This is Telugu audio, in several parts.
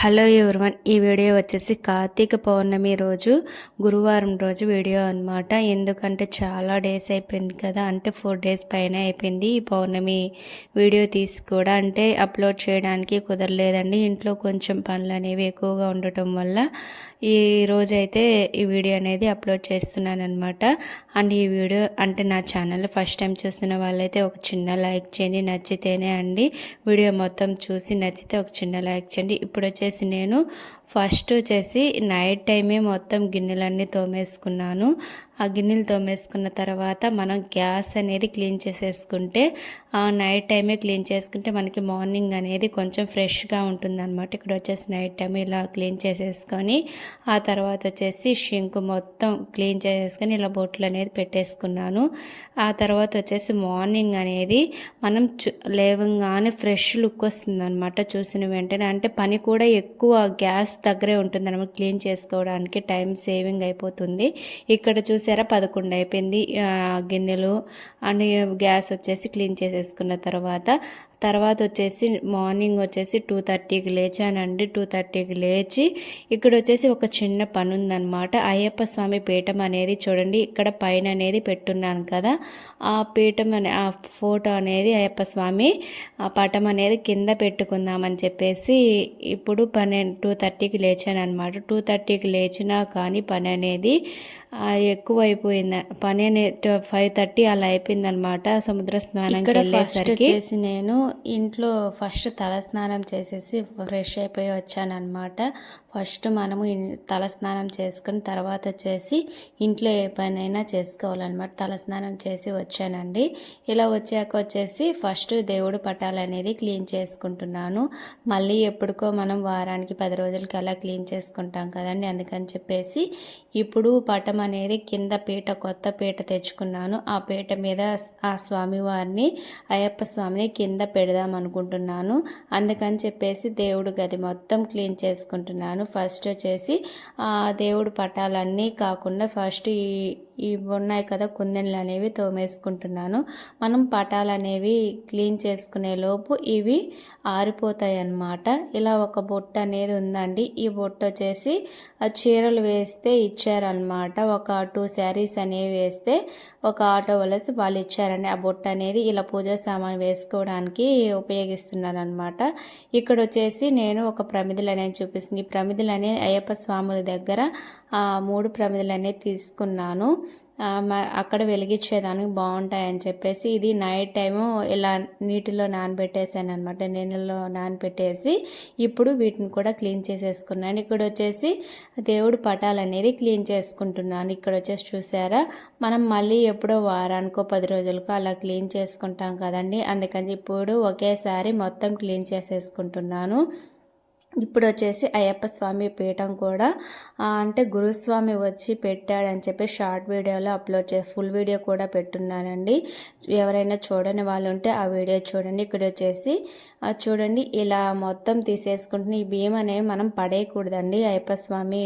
హలో ఎవరివన్ ఈ వీడియో వచ్చేసి కార్తీక పౌర్ణమి రోజు గురువారం రోజు వీడియో అనమాట ఎందుకంటే చాలా డేస్ అయిపోయింది కదా అంటే ఫోర్ డేస్ పైన అయిపోయింది ఈ పౌర్ణమి వీడియో తీసి కూడా. అంటే అప్లోడ్ చేయడానికి కుదరలేదండి ఇంట్లో కొంచెం పనులు అనేవి ఎక్కువగా ఉండటం వల్ల ఈ రోజు అయితే ఈ వీడియో అనేది అప్లోడ్ చేస్తున్నాను అనమాట అండ్ ఈ వీడియో అంటే నా ఛానల్ ఫస్ట్ టైం చూస్తున్న వాళ్ళైతే ఒక చిన్న లైక్ చేయండి నచ్చితేనే అండి వీడియో మొత్తం చూసి నచ్చితే ఒక చిన్న లైక్ చేయండి. ఇప్పుడు వచ్చేసి నేను ఫస్ట్ వచ్చేసి నైట్ టైమే మొత్తం గిన్నెలన్నీ తోమేసుకున్నాను. ఆ గిన్నెలు తోమేసుకున్న తర్వాత మనం గ్యాస్ అనేది క్లీన్ చేసేసుకుంటే ఆ నైట్ టైమే క్లీన్ చేసుకుంటే మనకి మార్నింగ్ అనేది కొంచెం ఫ్రెష్గా ఉంటుంది అనమాట ఇక్కడ వచ్చేసి నైట్ టైం ఇలా క్లీన్ చేసేసుకొని ఆ తర్వాత వచ్చేసి షింక్ మొత్తం క్లీన్ చేసేసుకొని ఇలా బొట్లు అనేది పెట్టేసుకున్నాను. ఆ తర్వాత వచ్చేసి మార్నింగ్ అనేది మనం లేవంగానే ఫ్రెష్ లుక్ వస్తుంది అనమాట చూసిన వెంటనే. అంటే పని కూడా ఎక్కువ గ్యాస్ దగ్గరే ఉంటుంది అనమాట క్లీన్ చేసుకోవడానికి టైం సేవింగ్ అయిపోతుంది. ఇక్కడ చూసారా పదకొండు అయిపోయింది. గిన్నెలు అని గ్యాస్ వచ్చేసి క్లీన్ చేసేసుకున్న తర్వాత తర్వాత వచ్చేసి మార్నింగ్ వచ్చేసి టూ థర్టీకి లేచానండి. టూ థర్టీకి లేచి ఇక్కడ వచ్చేసి ఒక చిన్న పని ఉందన్నమాట అయ్యప్ప స్వామి పీఠం అనేది చూడండి ఇక్కడ పైన అనేది పెట్టున్నాను కదా. ఆ పీఠం అనే ఆ ఫోటో అనేది అయ్యప్ప స్వామి ఆ పటం అనేది కింద పెట్టుకుందామని చెప్పేసి ఇప్పుడు పన్నెండు టూ థర్టీకి లేచాను అనమాట టూ థర్టీకి లేచినా కానీ పని అనేది ఎక్కువ అయిపోయింది పని అనేది ఫైవ్ థర్టీ అలా అయిపోయింది అనమాట సముద్ర వెళ్ళేసరికి. వచ్చేసి నేను ఇంట్లో ఫస్ట్ తల స్నానం చేసేసి ఫ్రెష్ అయిపోయి వచ్చాను అనమాట ఫస్ట్ మనము ఇన్- చేసుకుని తర్వాత వచ్చేసి ఇంట్లో ఏ పనైనా చేసుకోవాలన్నమాట. తలస్నానం చేసి వచ్చానండి. ఇలా వచ్చాక వచ్చేసి ఫస్ట్ దేవుడు పటాలు అనేది క్లీన్ చేసుకుంటున్నాను. మళ్ళీ ఎప్పటికో మనం వారానికి పది రోజులకి అలా క్లీన్ చేసుకుంటాం కదండి. అందుకని చెప్పేసి ఇప్పుడు పటం అనేది కింద పీట కొత్త పీట తెచ్చుకున్నాను. ఆ పీట మీద ఆ స్వామివారిని అయ్యప్ప స్వామిని కింద పెడదాం అనుకుంటున్నాను. అందుకని చెప్పేసి దేవుడు గది మొత్తం క్లీన్ చేసుకుంటున్నాను. ఫస్ట్ వచ్చేసి దేవుడు పటాలన్నీ కాకుండా ఫస్ట్ ఈ ఇవి ఉన్నాయి కదా కుందెన్లు అనేవి తోమేసుకుంటున్నాను. మనం పటాలు అనేవి క్లీన్ చేసుకునే లోపు ఇవి ఆరిపోతాయి అన్నమాట ఇలా ఒక బొట్టు అనేది ఉందండి. ఈ బొట్టు వచ్చేసి ఆ చీరలు వేస్తే ఇచ్చారనమాట ఒక టూ శారీస్ అనేవి వేస్తే ఒక ఆటో వలసి వాళ్ళు ఇచ్చారండి ఆ బొట్టు అనేది ఇలా పూజ సామాన్ వేసుకోవడానికి ఉపయోగిస్తున్నాను అనమాట ఇక్కడ వచ్చేసి నేను ఒక ప్రమిదలు అనేది చూపిస్తుంది ఈ ప్రమిదలు అనే అయ్యప్ప స్వాముల దగ్గర ఆ మూడు ప్రమిదలు అనేది తీసుకున్నాను. అక్కడ వెలిగించేదానికి బాగుంటాయని చెప్పేసి ఇది నైట్ టైము ఇలా నీటిలో నానబెట్టేసాను అనమాట నీళ్ళలో నానబెట్టేసి ఇప్పుడు వీటిని కూడా క్లీన్ చేసేసుకున్నాను ఇక్కడ వచ్చేసి దేవుడు పటాలు అనేది క్లీన్ చేసుకుంటున్నాను. ఇక్కడ వచ్చేసి చూసారా? మనం మళ్ళీ ఎప్పుడో వారానికో పది రోజులకో అలా క్లీన్ చేసుకుంటాం కదండి. అందుకని ఇప్పుడు ఒకేసారి మొత్తం క్లీన్ చేసేసుకుంటున్నాను. ఇప్పుడు వచ్చేసి అయ్యప్ప స్వామి పీఠం కూడా అంటే గురుస్వామి వచ్చి పెట్టాడని చెప్పి షార్ట్ వీడియోలో అప్లోడ్ చే ఫుల్ వీడియో కూడా పెట్టున్నానండి. ఎవరైనా చూడని వాళ్ళు ఉంటే ఆ వీడియో చూడండి. ఇక్కడ వచ్చేసి చూడండి. ఇలా మొత్తం తీసేసుకుంటున్న ఈ బియ్యం అనేవి మనం పడేయకూడదండి. అయ్యప్ప స్వామి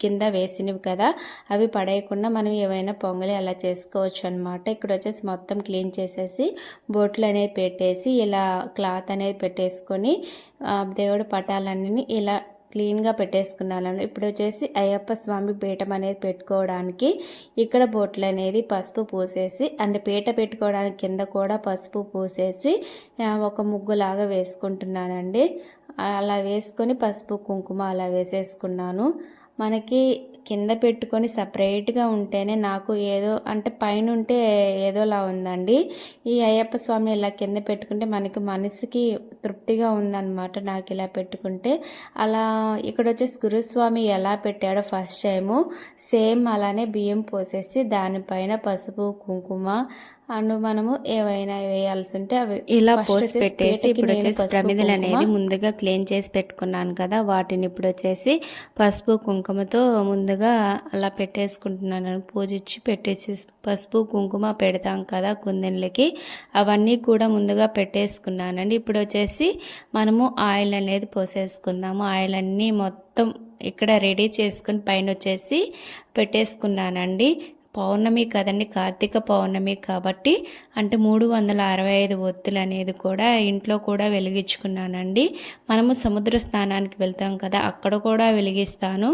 కింద వేసినవి కదా అవి పడేయకుండా మనం ఏవైనా పొంగలి అలా చేసుకోవచ్చు అనమాట ఇక్కడ వచ్చేసి మొత్తం క్లీన్ చేసేసి బొట్లు అనేది పెట్టేసి ఇలా క్లాత్ అనేది పెట్టేసుకొని దేవుడు దేవుడి పటాలన్నీ ఇలా క్లీన్గా పెట్టేసుకున్నాను ఇప్పుడు వచ్చేసి అయ్యప్ప స్వామి పీఠం అనేది పెట్టుకోవడానికి ఇక్కడ బొట్లు అనేది పసుపు పూసేసి అండ్ పీట పెట్టుకోవడానికి కింద కూడా పసుపు పూసేసి ఒక ముగ్గులాగా వేసుకుంటున్నానండి. అలా వేసుకొని పసుపు కుంకుమ అలా వేసేసుకున్నాను. మనకి కింద పెట్టుకొని సపరేట్గా ఉంటేనే నాకు ఏదో అంటే పైన ఉంటే ఏదోలా ఉందండి. ఈ అయ్యప్ప స్వామిని ఇలా కింద పెట్టుకుంటే మనకి మనసుకి తృప్తిగా ఉందన్నమాట నాకు ఇలా పెట్టుకుంటే. అలా ఇక్కడ వచ్చేసి గురుస్వామి ఎలా పెట్టాడో ఫస్ట్ టైము సేమ్ అలానే బియ్యం పోసేసి దానిపైన పసుపు కుంకుమ అండ్ మనము ఏవైనా వేయాల్సి ఉంటే అవి ఇలా పోసి పెట్టేసి ఇప్పుడు వచ్చేసి ప్రమిదలు అనేది ముందుగా క్లీన్ చేసి పెట్టుకున్నాను కదా వాటిని ఇప్పుడు వచ్చేసి పసుపు కుంకుమతో ముందుగా అలా పెట్టేసుకుంటున్నాను. పూజించి పెట్టేసి పసుపు కుంకుమ పెడతాం కదా కుందెన్లకి అవన్నీ కూడా ముందుగా పెట్టేసుకున్నానండి. ఇప్పుడు వచ్చేసి మనము ఆయిల్ అనేది పోసేసుకుందాము. ఆయిల్ అన్నీ మొత్తం ఇక్కడ రెడీ చేసుకుని పైన వచ్చేసి పెట్టేసుకున్నానండి. పౌర్ణమి కదండి కార్తీక పౌర్ణమి కాబట్టి అంటే మూడు వందల అరవై ఐదు ఒత్తులు అనేది కూడా ఇంట్లో కూడా వెలిగించుకున్నానండి. మనము సముద్ర స్నానానికి వెళ్తాం కదా అక్కడ కూడా వెలిగిస్తాను.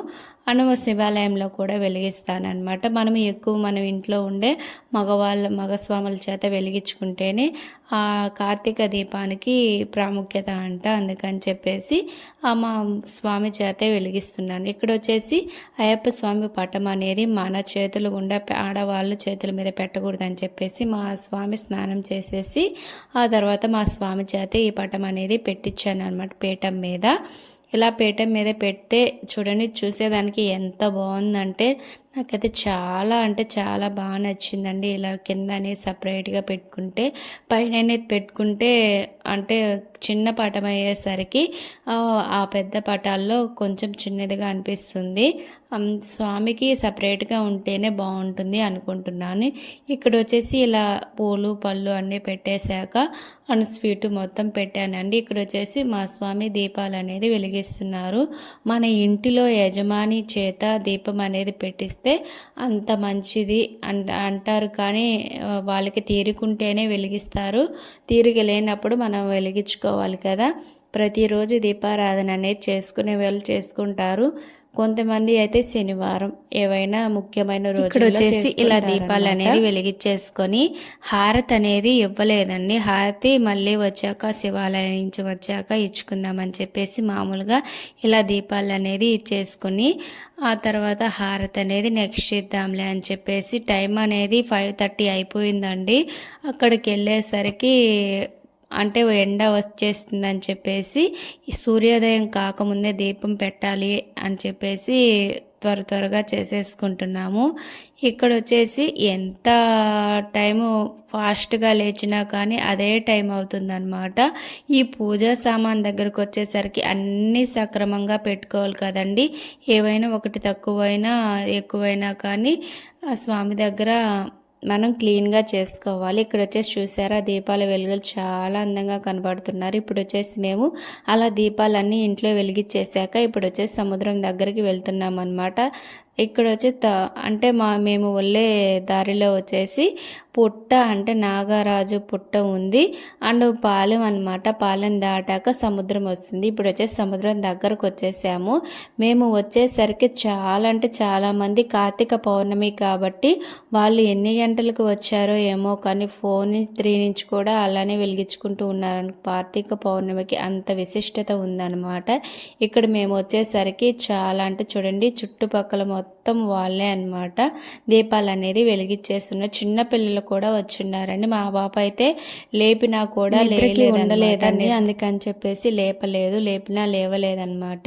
అనువ శివాలయంలో కూడా వెలిగిస్తాను అనమాట మనం ఎక్కువ మనం ఇంట్లో ఉండే మగవాళ్ళ మగస్వాముల చేత వెలిగించుకుంటేనే ఆ కార్తీక దీపానికి ప్రాముఖ్యత అంట. అందుకని చెప్పేసి ఆ మా స్వామి చేతే వెలిగిస్తున్నాను. ఇక్కడ వచ్చేసి అయ్యప్ప స్వామి పటం అనేది మన చేతులు గుండా ఆడవాళ్ళు చేతుల మీద పెట్టకూడదని చెప్పేసి మా స్వామి స్నానం చేసేసి ఆ తర్వాత మా స్వామి చేత ఈ పటం అనేది పెట్టించాను అనమాట పీఠం మీద. ఇలా పీఠం మీద పెడితే చూడండి చూసేదానికి ఎంత బాగుందంటే నాకైతే చాలా అంటే చాలా బాగా నచ్చిందండి. ఇలా కింద అనేది సపరేట్గా పెట్టుకుంటే పైన అనేది పెట్టుకుంటే అంటే చిన్న పటం అయ్యేసరికి ఆ, పెద్ద పటాల్లో కొంచెం చిన్నదిగా అనిపిస్తుంది. స్వామికి సపరేట్గా ఉంటేనే బాగుంటుంది అనుకుంటున్నాను. ఇక్కడ వచ్చేసి ఇలా పూలు పళ్ళు అన్నీ పెట్టేశాక అను స్వీట్ మొత్తం పెట్టానండి. ఇక్కడ వచ్చేసి మా స్వామి దీపాలు అనేది వెలిగిస్తున్నారు. మన ఇంటిలో యజమాని చేత దీపం అనేది పెట్టిస్తే అంత మంచిది అంట అంటారు. కానీ వాళ్ళకి తీరుకుంటేనే వెలిగిస్తారు. తీరిక లేనప్పుడు మనం వెలిగించుకోవాలి కదా. ప్రతిరోజు దీపారాధన అనేది చేసుకునే వాళ్ళు చేసుకుంటారు. కొంతమంది అయితే శనివారం ఏవైనా ముఖ్యమైన రోజు ఇక్కడ వచ్చేసి ఇలా దీపాలు అనేది వెలిగించేసుకొని హారతి అనేది ఇవ్వలేదండి. హారతి మళ్ళీ వచ్చాక శివాలయం నుంచి వచ్చాక ఇచ్చుకుందామని చెప్పేసి మామూలుగా ఇలా దీపాలు అనేది ఇచ్చేసుకొని ఆ తర్వాత హారతి అనేది నెక్స్ట్ ఇద్దాంలే అని చెప్పేసి టైం అనేది ఫైవ్ థర్టీ అయిపోయిందండి. అక్కడికి వెళ్ళేసరికి అంటే ఎండ వచ్చేస్తుందని చెప్పేసి సూర్యోదయం కాకముందే దీపం పెట్టాలి అని చెప్పేసి త్వర త్వరగా చేసేసుకుంటున్నాము. ఇక్కడ వచ్చేసి ఎంత టైము ఫాస్ట్గా లేచినా కానీ అదే టైం అవుతుందన్నమాట. ఈ పూజా సామాన్ దగ్గరకు వచ్చేసరికి అన్నీ సక్రమంగా పెట్టుకోవాలి కదండి. ఏవైనా ఒకటి తక్కువైనా ఎక్కువైనా కానీ స్వామి దగ్గర మనం క్లీన్గా చేసుకోవాలి. ఇక్కడ వచ్చేసి చూసారా దీపాల వెలుగులు చాలా అందంగా కనబడుతున్నారు. ఇప్పుడు వచ్చేసి మేము అలా దీపాలన్నీ ఇంట్లో వెలిగించేసాక ఇప్పుడు వచ్చేసి సముద్రం దగ్గరికి వెళ్తున్నాం అనమాట ఇక్కడ వచ్చి త అంటే మా మేము వెళ్ళే దారిలో వచ్చేసి పుట్ట అంటే నాగరాజు పుట్ట ఉంది. అండ్ పాలెం అనమాట పాలెం దాటాక సముద్రం వస్తుంది. ఇప్పుడు వచ్చేసి సముద్రం దగ్గరకు వచ్చేసాము మేము వచ్చేసరికి చాలా అంటే చాలామంది కార్తీక పౌర్ణమి కాబట్టి వాళ్ళు ఎన్ని గంటలకు వచ్చారో ఏమో కానీ ఫోన్ త్రీ నుంచి కూడా అలానే వెలిగించుకుంటూ ఉన్నారు కార్తీక పౌర్ణమికి అంత విశిష్టత ఉందన్నమాట. ఇక్కడ మేము వచ్చేసరికి చాలా అంటే చూడండి చుట్టుపక్కల धन्यवाद మొత్తం వాళ్ళే అన్నమాట. దీపాలు అనేది వెలిగించేస్తున్నారు చిన్న పిల్లలు కూడా వచ్చిన్నారండి. మా పాప అయితే లేపినా కూడా ఉండలేదండి. అందుకని చెప్పేసి లేపలేదు లేపినా లేవలేదన్నమాట.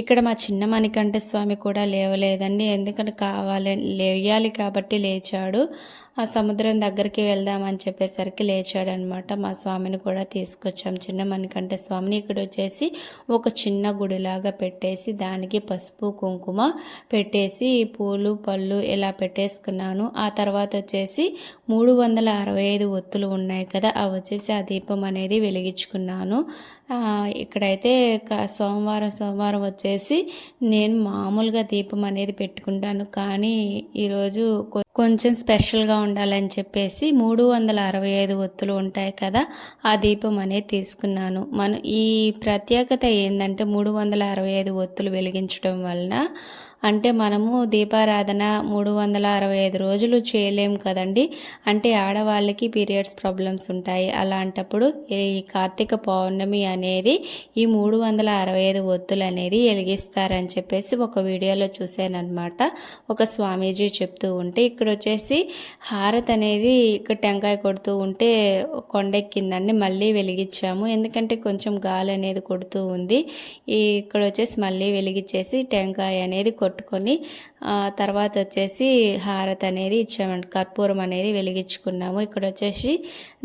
ఇక్కడ మా చిన్న మణికంఠ స్వామి కూడా లేవలేదండి. ఎందుకంటే కావాలి లేయాలి కాబట్టి లేచాడు. ఆ సముద్రం దగ్గరికి వెళ్దామని చెప్పేసరికి లేచాడు అనమాట మా స్వామిని కూడా తీసుకొచ్చాం. చిన్న మణికంఠ స్వామిని ఇక్కడ వచ్చేసి ఒక చిన్న గుడిలాగా పెట్టేసి దానికి పసుపు కుంకుమ పెట్టేసి పూలు పళ్ళు ఇలా పెట్టేసుకున్నాను. ఆ తర్వాత వచ్చేసి మూడు వందల అరవై ఐదు ఒత్తులు ఉన్నాయి కదా అవి వచ్చేసి ఆ దీపం అనేది వెలిగించుకున్నాను. ఇక్కడైతే సోమవారం సోమవారం వచ్చేసి నేను మామూలుగా దీపం అనేది పెట్టుకుంటాను. కానీ ఈరోజు కొ- కొంచెం స్పెషల్గా ఉండాలని చెప్పేసి మూడు వందల అరవై ఐదు ఒత్తులు ఉంటాయి కదా ఆ దీపం అనేది తీసుకున్నాను. మనం ఈ ప్రత్యేకత ఏంటంటే మూడు వందల అరవై ఐదు ఒత్తులు వెలిగించడం వలన అంటే మనము దీపారాధన మూడు వందల అరవై ఐదు రోజులు చేయలేం కదండి. అంటే ఆడవాళ్ళకి పీరియడ్స్ ప్రాబ్లమ్స్ ఉంటాయి. అలాంటప్పుడు ఈ కార్తీక పౌర్ణమి అనేది ఈ మూడు వందల అరవై ఐదు ఒత్తులు అనేది వెలిగిస్తారని చెప్పేసి ఒక వీడియోలో చూశానమాట ఒక స్వామీజీ చెప్తూ ఉంటే ఇక్కడ వచ్చేసి హారత్ అనేది ఇక్కడ టెంకాయ కొడుతూ ఉంటే కొండెక్కిందండి మళ్ళీ వెలిగించాము. ఎందుకంటే కొంచెం గాలి అనేది కొడుతూ ఉంది. ఈ ఇక్కడ వచ్చేసి మళ్ళీ వెలిగించేసి టెంకాయ అనేది కొట్టుకొని తర్వాత వచ్చేసి హారత్ అనేది ఇచ్చామండి. కర్పూరం అనేది వెలిగించుకున్నాము. ఇక్కడ వచ్చేసి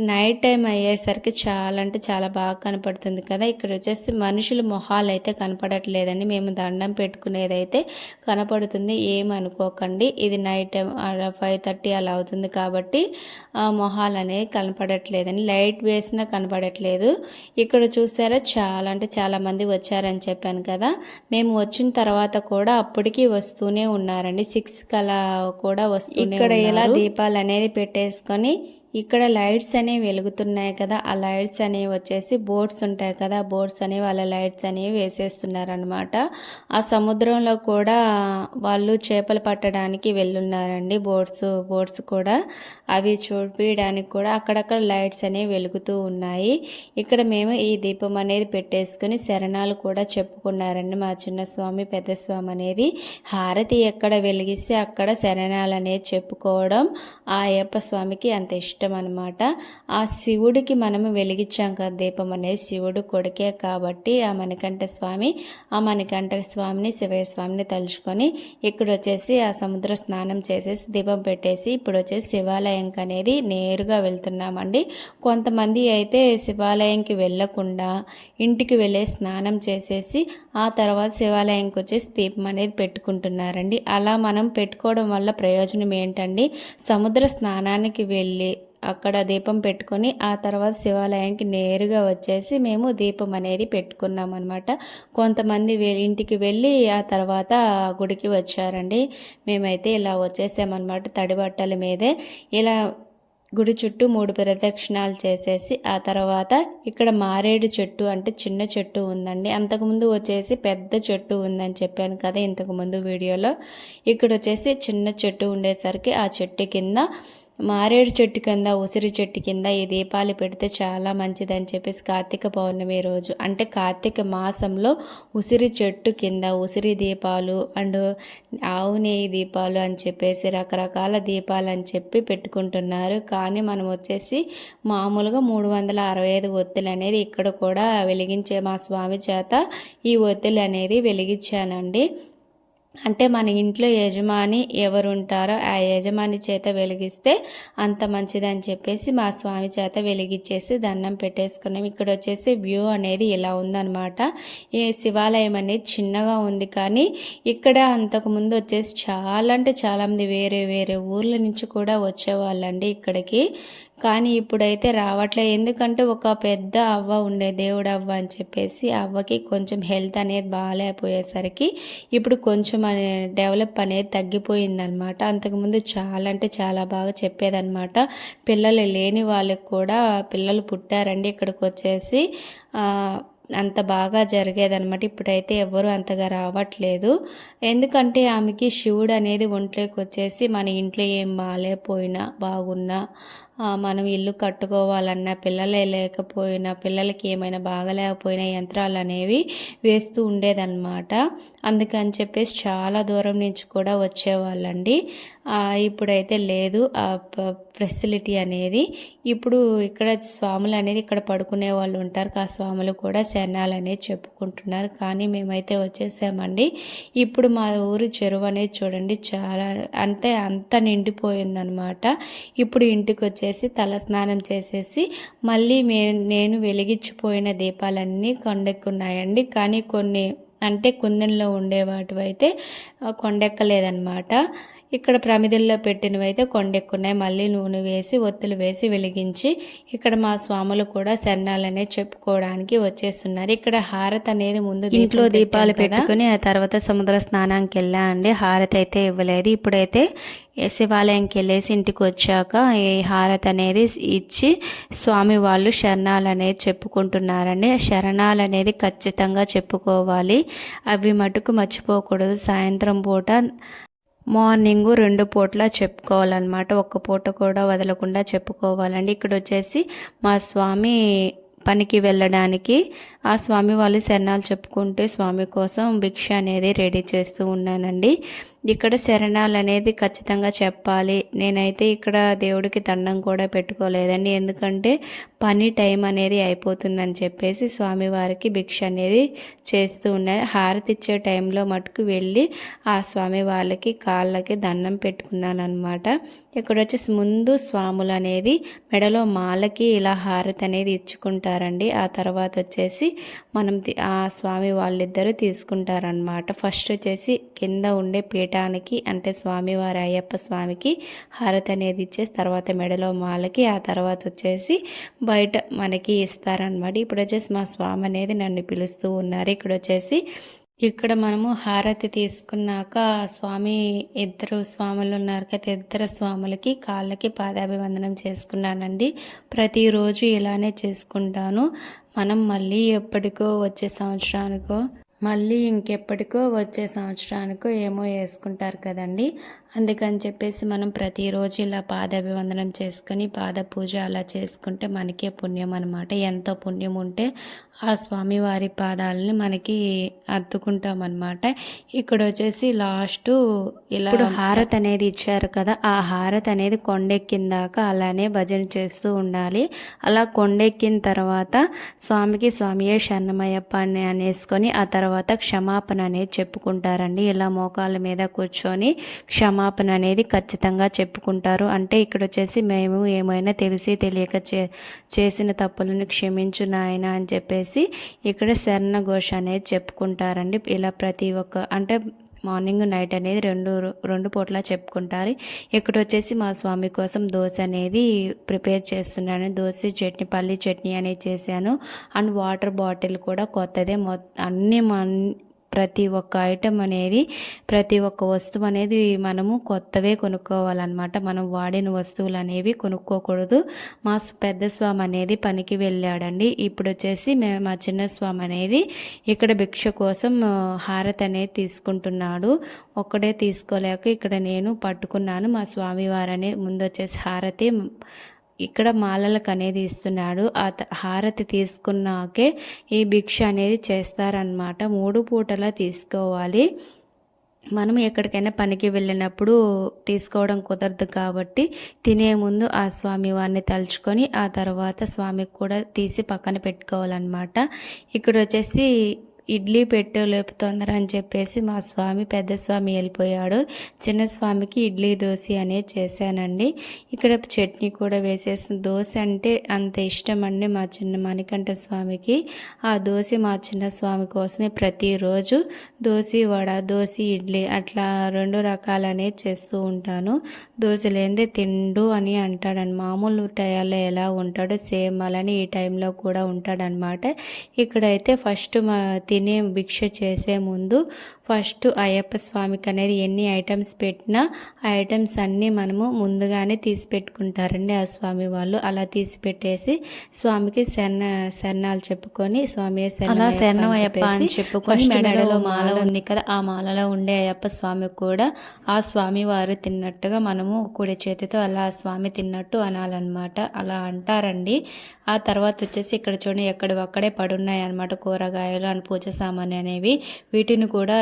నైట్ టైం అయ్యేసరికి చాలా అంటే చాలా బాగా కనపడుతుంది కదా. ఇక్కడ వచ్చేసి మనుషుల మొహాలు అయితే కనపడట్లేదండి. మేము దండం పెట్టుకునేదైతే కనపడుతుంది. ఏమనుకోకండి ఇది నైట్ టైం ఫైవ్ థర్టీ అలా అవుతుంది కాబట్టి ఆ మొహాలు అనేవి కనపడట్లేదండి. లైట్ వేసినా కనపడట్లేదు. ఇక్కడ చూసారా చాలా అంటే చాలామంది వచ్చారని చెప్పాను కదా. మేము వచ్చిన తర్వాత కూడా అప్పటికి వస్తూనే ఉన్నారండి. సిక్స్ కలా కూడా వస్తుంది ఇక్కడ ఇలా దీపాలు అనేది పెట్టేసుకొని ఇక్కడ లైట్స్ అనేవి వెలుగుతున్నాయి కదా ఆ లైట్స్ అనేవి వచ్చేసి బోట్స్ ఉంటాయి కదా బోట్స్ అనేవి వాళ్ళ లైట్స్ అనేవి వేసేస్తున్నారనమాట ఆ సముద్రంలో కూడా వాళ్ళు చేపలు పట్టడానికి వెళ్ళున్నారండి బోట్స్ బోట్స్ కూడా. అవి చూపించడానికి కూడా అక్కడక్కడ లైట్స్ అనేవి వెలుగుతూ ఉన్నాయి. ఇక్కడ మేము ఈ దీపం అనేది పెట్టేసుకుని శరణాలు కూడా చెప్పుకున్నారండి మా చిన్న స్వామి పెద్ద స్వామి అనేది. హారతి ఎక్కడ వెలిగిస్తే అక్కడ శరణాలు అనేది చెప్పుకోవడం ఆ అయ్యప్ప స్వామికి అంత ఇష్టం. ఇష్టం అనమాట ఆ శివుడికి మనము వెలిగించాం కదా దీపం అనేది. శివుడు కొడుకే కాబట్టి ఆ మణికంఠ స్వామి ఆ మణికంఠ స్వామిని శివయ్య స్వామిని తలుచుకొని ఇక్కడ వచ్చేసి ఆ సముద్ర స్నానం చేసేసి దీపం పెట్టేసి ఇప్పుడు వచ్చేసి శివాలయంకి అనేది నేరుగా వెళ్తున్నామండి. కొంతమంది అయితే శివాలయంకి వెళ్ళకుండా ఇంటికి వెళ్ళే స్నానం చేసేసి ఆ తర్వాత శివాలయంకి వచ్చేసి దీపం అనేది పెట్టుకుంటున్నారండి. అలా మనం పెట్టుకోవడం వల్ల ప్రయోజనం ఏంటండి? సముద్ర స్నానానికి వెళ్ళి అక్కడ దీపం పెట్టుకొని ఆ తర్వాత శివాలయానికి నేరుగా వచ్చేసి మేము దీపం అనేది పెట్టుకున్నాం అనమాట కొంతమంది ఇంటికి వెళ్ళి ఆ తర్వాత గుడికి వచ్చారండి. మేమైతే ఇలా వచ్చేసామన్నమాట తడి బట్టల మీదే. ఇలా గుడి చుట్టూ మూడు ప్రదక్షిణాలు చేసేసి ఆ తర్వాత ఇక్కడ మారేడు చెట్టు అంటే చిన్న చెట్టు ఉందండి. అంతకుముందు వచ్చేసి పెద్ద చెట్టు ఉందని చెప్పాను కదా ఇంతకుముందు వీడియోలో. ఇక్కడ వచ్చేసి చిన్న చెట్టు ఉండేసరికి ఆ చెట్టు కింద మారేడు చెట్టు కింద ఉసిరి చెట్టు కింద ఈ దీపాలు పెడితే చాలా మంచిదని చెప్పేసి కార్తీక పౌర్ణమి రోజు. అంటే కార్తీక మాసంలో ఉసిరి చెట్టు కింద ఉసిరి దీపాలు అండ్ ఆవు నెయ్యి దీపాలు అని చెప్పేసి రకరకాల దీపాలు అని చెప్పి పెట్టుకుంటున్నారు. కానీ మనం వచ్చేసి మామూలుగా మూడు వందల అరవై ఐదు ఒత్తులు అనేది ఇక్కడ కూడా వెలిగించే మా స్వామి చేత ఈ ఒత్తులు అనేది వెలిగించానండి. అంటే మన ఇంట్లో యజమాని ఎవరు ఉంటారో ఆ యజమాని చేత వెలిగిస్తే అంత మంచిదని చెప్పేసి మా స్వామి చేత వెలిగించేసి దండం పెట్టేసుకున్నాం. ఇక్కడ వచ్చేసి వ్యూ అనేది ఇలా ఉందనమాట ఈ శివాలయం అనేది చిన్నగా ఉంది కానీ ఇక్కడ అంతకుముందు వచ్చేసి చాలా అంటే చాలామంది వేరే వేరే ఊర్ల నుంచి కూడా వచ్చేవాళ్ళండి ఇక్కడికి. కానీ ఇప్పుడైతే రావట్లేదు ఎందుకంటే ఒక పెద్ద అవ్వ ఉండే దేవుడు అవ్వ అని చెప్పేసి అవ్వకి కొంచెం హెల్త్ అనేది బాగాలేకపోయేసరికి ఇప్పుడు కొంచెం డెవలప్ అనేది తగ్గిపోయిందనమాట అంతకుముందు చాలా అంటే చాలా బాగా చెప్పేదనమాట పిల్లలు లేని వాళ్ళకి కూడా పిల్లలు పుట్టారండి ఇక్కడికి వచ్చేసి. అంత బాగా జరిగేదనమాట ఇప్పుడైతే ఎవరు అంతగా రావట్లేదు. ఎందుకంటే ఆమెకి శివుడు అనేది ఒంట్లోకి వచ్చేసి మన ఇంట్లో ఏం బాగాలేకపోయినా బాగున్నా మనం ఇల్లు కట్టుకోవాలన్నా పిల్లలే లేకపోయినా పిల్లలకి ఏమైనా బాగలేకపోయినా యంత్రాలు అనేవి వేస్తూ ఉండేదన్నమాట. అందుకని చెప్పేసి చాలా దూరం నుంచి కూడా వచ్చేవాళ్ళండి. ఇప్పుడైతే లేదు. ఆ ఫెసిలిటీ అనేది ఇప్పుడు ఇక్కడ స్వాములు అనేది ఇక్కడ పడుకునే వాళ్ళు ఉంటారు. ఆ స్వాములు కూడా శరణాలు అనేది చెప్పుకుంటున్నారు. కానీ మేమైతే వచ్చేసామండి. ఇప్పుడు మా ఊరు చెరువు అనేది చూడండి చాలా అంటే అంత నిండిపోయిందనమాట ఇప్పుడు ఇంటికి వచ్చేసి తలస్నానం చేసేసి మళ్ళీ మే నేను వెలిగించిపోయిన దీపాలన్నీ కొండెక్కున్నాయండి. కానీ కొన్ని అంటే కుందెంలో ఉండేవాటివైతే కొండెక్కలేదన్నమాట. ఇక్కడ ప్రమిదల్లో పెట్టినవి అయితే కొండెక్కున్నాయి. మళ్ళీ నూనె వేసి ఒత్తులు వేసి వెలిగించి ఇక్కడ మా స్వాములు కూడా శరణాలనే చెప్పుకోవడానికి వచ్చేస్తున్నారు. ఇక్కడ హారతి అనేది ముందు ఇంట్లో దీపాలు పెట్టుకుని ఆ తర్వాత సముద్ర స్నానానికి వెళ్ళా అండి హారతి అయితే ఇవ్వలేదు. ఇప్పుడైతే శివాలయంకి వెళ్ళేసి ఇంటికి వచ్చాక ఈ హారతి అనేది ఇచ్చి స్వామి వాళ్ళు శరణాలు అనేది చెప్పుకుంటున్నారండి. శరణాలు అనేది ఖచ్చితంగా చెప్పుకోవాలి. అవి మటుకు మర్చిపోకూడదు. సాయంత్రం పూట మార్నింగ్ రెండు పూటలా చెప్పుకోవాలన్నమాట. ఒక్క పూట కూడా వదలకుండా చెప్పుకోవాలండి. ఇక్కడ వచ్చేసి మా స్వామి పనికి వెళ్ళడానికి ఆ స్వామి వాళ్ళు శరణాలు చెప్పుకుంటే స్వామి కోసం భిక్ష అనేది రెడీ చేస్తూ ఉన్నానండి. ఇక్కడ శరణాలు అనేది ఖచ్చితంగా చెప్పాలి. నేనైతే ఇక్కడ దేవుడికి దండం కూడా పెట్టుకోలేదండి. ఎందుకంటే పని టైం అనేది అయిపోతుందని చెప్పేసి స్వామివారికి భిక్ష అనేది చేస్తూ ఉన్నాను హారతి ఇచ్చే టైంలో మటుకు వెళ్ళి ఆ స్వామి వాళ్ళకి కాళ్ళకి దండం పెట్టుకున్నాను అనమాట ఇక్కడ వచ్చేసి ముందు స్వాములు అనేది మెడలో మాలకి ఇలా హారతి అనేది ఇచ్చుకుంటారండి. ఆ తర్వాత వచ్చేసి మనం ఆ స్వామి వాళ్ళిద్దరూ తీసుకుంటారనమాట ఫస్ట్ వచ్చేసి కింద ఉండే పీఠానికి అంటే స్వామివారి అయ్యప్ప స్వామికి హారతి అనేది ఇచ్చేసి తర్వాత మెడలో మాలకి ఆ తర్వాత వచ్చేసి బయట మనకి ఇస్తారనమాట ఇప్పుడు వచ్చేసి మా స్వామి అనేది నన్ను పిలుస్తూ ఉన్నారు. ఇక్కడ వచ్చేసి ఇక్కడ మనము హారతి తీసుకున్నాక స్వామి ఇద్దరు స్వాములు ఉన్నారు కదా ఇద్దరు స్వాములకి కాళ్ళకి పాదాభివందనం చేసుకున్నానండి. ప్రతిరోజు ఇలానే చేసుకుంటాను. మనం మళ్ళీ ఎప్పటికో వచ్చే సంవత్సరానికో మళ్ళీ ఇంకెప్పటికో వచ్చే సంవత్సరానికో ఏమో వేసుకుంటారు కదండి. అందుకని చెప్పేసి మనం ప్రతిరోజు ఇలా పాదాభివందనం చేసుకొని పాద పూజ అలా చేసుకుంటే మనకే పుణ్యం అనమాట ఎంతో పుణ్యం ఉంటే ఆ స్వామివారి పాదాలని మనకి అద్దుకుంటాం అనమాట ఇక్కడ వచ్చేసి లాస్ట్ ఇలా హారత్ అనేది ఇచ్చారు కదా ఆ హారత్ అనేది కొండెక్కిందాక అలానే భజన చేస్తూ ఉండాలి. అలా కొండెక్కిన తర్వాత స్వామికి స్వామియే శరణమయ్యప్ప అని అనేసుకొని ఆ తర్వాత క్షమాపణ అనేది చెప్పుకుంటారండి. ఇలా మోకాళ్ళ మీద కూర్చొని క్షమాపణ అనేది ఖచ్చితంగా చెప్పుకుంటారు. అంటే ఇక్కడ వచ్చేసి మేము ఏమైనా తెలిసి తెలియక చే చేసిన తప్పులను క్షమించు నాయన అని చెప్పేసి ఇక్కడ శరణ ఘోష అనేది చెప్పుకుంటారండి. ఇలా ప్రతి ఒక్క అంటే మార్నింగ్ నైట్ అనేది రెండు రెండు పూట్ల చెప్పుకుంటారు. ఇక్కడ వచ్చేసి మా స్వామి కోసం దోశ అనేది ప్రిపేర్ చేస్తున్నాను. దోశ చట్నీ పల్లి చట్నీ అనేది చేశాను. అండ్ వాటర్ బాటిల్ కూడా కొత్తదే. మొ అన్నీ ప్రతి ఒక్క ఐటెం అనేది ప్రతి ఒక్క వస్తువు అనేది మనము కొత్తవే కొనుక్కోవాలన్నమాట. మనం వాడిన వస్తువులు అనేవి కొనుక్కోకూడదు. మా పెద్ద స్వామి అనేది పనికి వెళ్ళాడండి. ఇప్పుడు వచ్చేసి మే మా చిన్న స్వామి అనేది ఇక్కడ భిక్ష కోసం హారతి అనేది తీసుకుంటున్నాడు. ఒక్కడే తీసుకోలేక ఇక్కడ నేను పట్టుకున్నాను. మా స్వామివారని ముందు వచ్చేసి హారతి ఇక్కడ మాలలకు అనేది ఇస్తున్నాడు. ఆ త- హారతి తీసుకున్నాకే ఈ భిక్ష అనేది చేస్తారనమాట మూడు పూటలా తీసుకోవాలి. మనం ఎక్కడికైనా పనికి వెళ్ళినప్పుడు తీసుకోవడం కుదరదు కాబట్టి తినే ముందు ఆ స్వామి వారిని తలుచుకొని ఆ తర్వాత స్వామికి కూడా తీసి పక్కన పెట్టుకోవాలన్నమాట. ఇక్కడ వచ్చేసి ఇడ్లీ పెట్టు లేపు తొందర అని చెప్పేసి మా స్వామి పెద్ద స్వామి వెళ్ళిపోయాడు. చిన్న స్వామికి ఇడ్లీ దోశ అనేది చేశానండి. ఇక్కడ చట్నీ కూడా వేసేసిన దోశ అంటే అంత ఇష్టం అండి మా చిన్న మణికంఠ స్వామికి. ఆ దోశ మా చిన్న స్వామి కోసమే ప్రతిరోజు దోశ వడ దోశ ఇడ్లీ అట్లా రెండు రకాలనే చేస్తూ ఉంటాను. దోశ లేనిదే తిండు అని అంటాడని మామూలు టయాల్లో ఎలా ఉంటాడో సేమ్ అలానే ఈ టైంలో కూడా ఉంటాడనమాట. ఇక్కడైతే ఫస్ట్ మా తినే భిక్ష చేసే ముందు ఫస్ట్ అయ్యప్ప స్వామికి అనేది ఎన్ని ఐటమ్స్ పెట్టినా ఆ ఐటమ్స్ అన్నీ మనము ముందుగానే తీసి పెట్టుకుంటారండి. ఆ స్వామి వాళ్ళు అలా తీసి పెట్టేసి స్వామికి శరణ శరణాలు చెప్పుకొని స్వామి అలా శరణం అని అయ్యప్ప అని చెప్పుకొని మెడలో మాల ఉంది కదా ఆ మాలలో ఉండే అయ్యప్ప స్వామి కూడా ఆ స్వామి వారు తిన్నట్టుగా మనము కుడి చేతితో అలా ఆ స్వామి తిన్నట్టు అనాలన్నమాట. అలా అంటారండి. ఆ తర్వాత వచ్చేసి ఇక్కడ చూడండి ఎక్కడి అక్కడే పడున్నాయి అనమాట కూరగాయలు అండ్ పూజ సామాన్లు అనేవి. వీటిని కూడా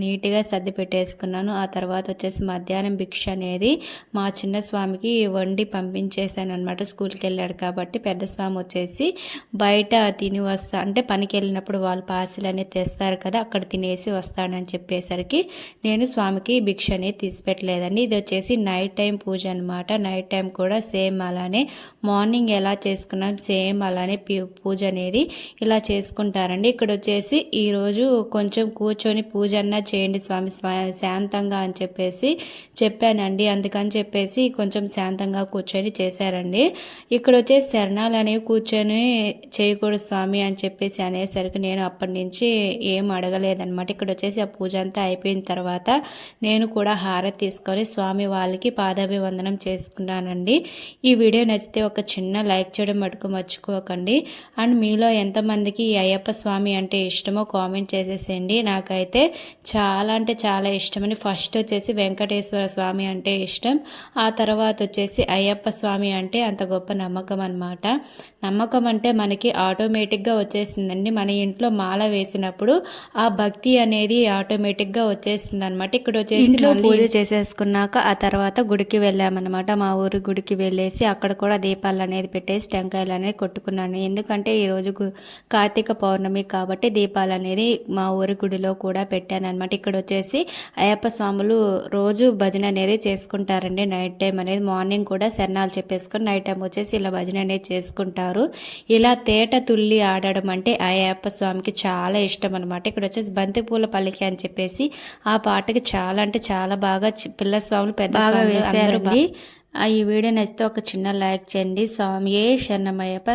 నీట్గా సర్ది పెట్టేసుకున్నాను. ఆ తర్వాత వచ్చేసి మధ్యాహ్నం భిక్ష అనేది మా చిన్న స్వామికి వండి పంపించేశాను అనమాట స్కూల్కి వెళ్ళాడు కాబట్టి పెద్ద స్వామి వచ్చేసి బయట తిని వస్తా అంటే పనికి వెళ్ళినప్పుడు వాళ్ళు పార్సిల్ అనేది తెస్తారు కదా అక్కడ తినేసి వస్తాడని చెప్పేసరికి నేను స్వామికి భిక్ష అనేది తీసిపెట్టలేదండి ఇది వచ్చేసి నైట్ టైం పూజ అనమాట నైట్ టైం కూడా సేమ్ అలానే మార్నింగ్ ఎలా చేసుకున్నాం సేమ్ అలానే పూజ అనేది ఇలా చేసుకుంటారండి. ఇక్కడ వచ్చేసి ఈరోజు కొంచెం కూర్చొని పూజ అన్న చేయండి స్వామి శాంతంగా అని చెప్పేసి చెప్పానండి. అందుకని చెప్పేసి కొంచెం శాంతంగా కూర్చొని చేశారండి. ఇక్కడ వచ్చేసి శరణాలు అనేవి కూర్చొని చేయకూడదు స్వామి అని చెప్పేసి అనేసరికి నేను అప్పటి నుంచి ఏం అడగలేదన్నమాట. ఇక్కడ వచ్చేసి ఆ పూజ అంతా అయిపోయిన తర్వాత నేను కూడా హారతి తీసుకొని స్వామి వాళ్ళకి పాదాభివందనం చేసుకున్నానండి. ఈ వీడియో నచ్చితే ఒక చిన్న లైక్ చేయడం మటుకు మర్చిపోకండి. అండ్ మీలో ఎంతమందికి ఈ అయ్యప్ప స్వామి అంటే ఇష్టమో కామెంట్ చేసేసేయండి. నాకైతే చాలా అంటే చాలా ఇష్టమని ఫస్ట్ వచ్చేసి వెంకటేశ్వర స్వామి అంటే ఇష్టం. ఆ తర్వాత వచ్చేసి అయ్యప్ప స్వామి అంటే అంత గొప్ప నమ్మకం అన్నమాట. నమ్మకం అంటే మనకి ఆటోమేటిక్గా వచ్చేసిందండి. మన ఇంట్లో మాల వేసినప్పుడు ఆ భక్తి అనేది ఆటోమేటిక్గా వచ్చేస్తుంది అనమాట ఇక్కడ వచ్చేసి ఇంట్లో పూజ చేసేసుకున్నాక ఆ తర్వాత గుడికి వెళ్ళామన్నమాట. మా ఊరి గుడికి వెళ్ళేసి అక్కడ కూడా దీపాలు అనేది పెట్టేసి టెంకాయలు అనేది కొట్టుకున్నాను. ఎందుకంటే ఈరోజు కార్తీక పౌర్ణమి కాబట్టి దీపాలు అనేది మా ఊరి గుడిలో కూడా పెట్టాను అనమాట ఇక్కడ వచ్చేసి అయ్యప్ప స్వాములు రోజు భజన అనేది చేసుకుంటారండి. నైట్ టైం అనేది మార్నింగ్ కూడా శరణాలు చెప్పేసుకొని నైట్ టైం వచ్చేసి ఇలా భజన అనేది చేసుకుంటారు. ఇలా తేట తుల్లి ఆడడం అంటే అయ్యప్ప స్వామికి చాలా ఇష్టం అనమాట ఇక్కడ వచ్చేసి బంతిపూల పల్లికి అని చెప్పేసి ఆ పాటకి చాలా అంటే చాలా బాగా పిల్ల స్వాములు పెద్ద బాగా ఆ ఈ వీడియో నచ్చితే ఒక చిన్న లైక్ చేయండి. స్వామి ఏ శరణమయ్యప్ప